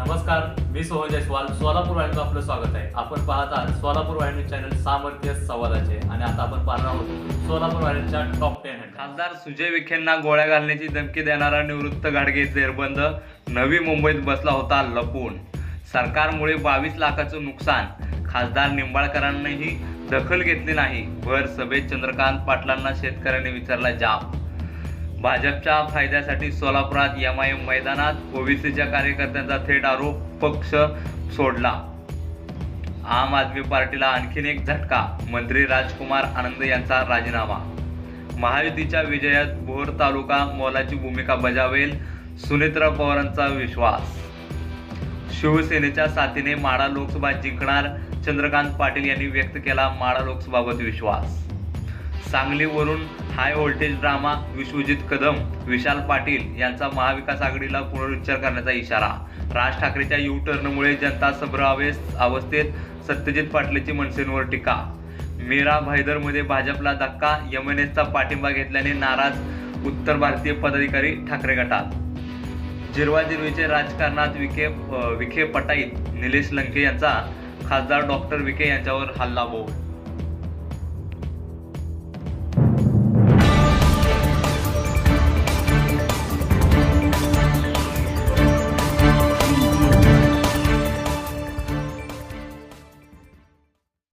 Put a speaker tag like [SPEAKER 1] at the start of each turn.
[SPEAKER 1] नमस्कार मी सोहन जयस्वाल. सोलापूर वाहिनीचं आपलं स्वागत आहे. आपण पाहत आहात सोलापूर वाहिनी चॅनल सामर्थ्य संवादाचे आणि आता आपण पाहणार आहोत सोलापूर वाहिनीच्या टॉप टेन
[SPEAKER 2] खासदार सुजय विखेंना गोळ्या घालण्याची धमकी देणारा निवृत्त गाडगे जेरबंद. नवी मुंबईत बसला होता लपून. सरकारमुळे बावीस लाखाचं नुकसान. खासदार निंबाळकरांनीही दखल घेतली नाही. भर सभेत चंद्रकांत पाटलांना शेतकऱ्यांनी विचारला जाब. भाजपच्या फायद्यासाठी सोलापुरात एम आय एम मैदानात ओबीसीच्या कार्यकर्त्यांचा थेट आरोप पक्ष सोडला. आम आदमी पार्टीला आणखीन एक झटका मंत्री राजकुमार आनंद यांचा राजीनामा. महायुतीच्या विजयात भोर तालुका मोलाची भूमिका बजावेल सुनेत्रा पवारांचा विश्वास. शिवसेनेच्या साथीने माडा लोकसभा जिंकणार चंद्रकांत पाटील यांनी व्यक्त केला माडा लोकसभाबाबत विश्वास. सांगलीवरून high voltage drama Vishwajit Kadam Vishal Patil यांचा महाविकास आघाडीला पुनरुच्चार करण्याचा इशारा. राज ठाकरेच्या यू टर्नमुळे जनता सभ्र अवस्थेत सत्यजित पाटलेची मनसेंवर टीका. मीरा भाईदरमध्ये भाजपला धक्का यम एन एसचा पाठिंबा घेतल्याने नाराज उत्तर भारतीय पदाधिकारी ठाकरे गटात. जिरवाजिरवीचे राजकारणात विखे विखे पटाईत निलेश लंके यांचा खासदार डॉक्टर विखे यांच्यावर हल्ला बोल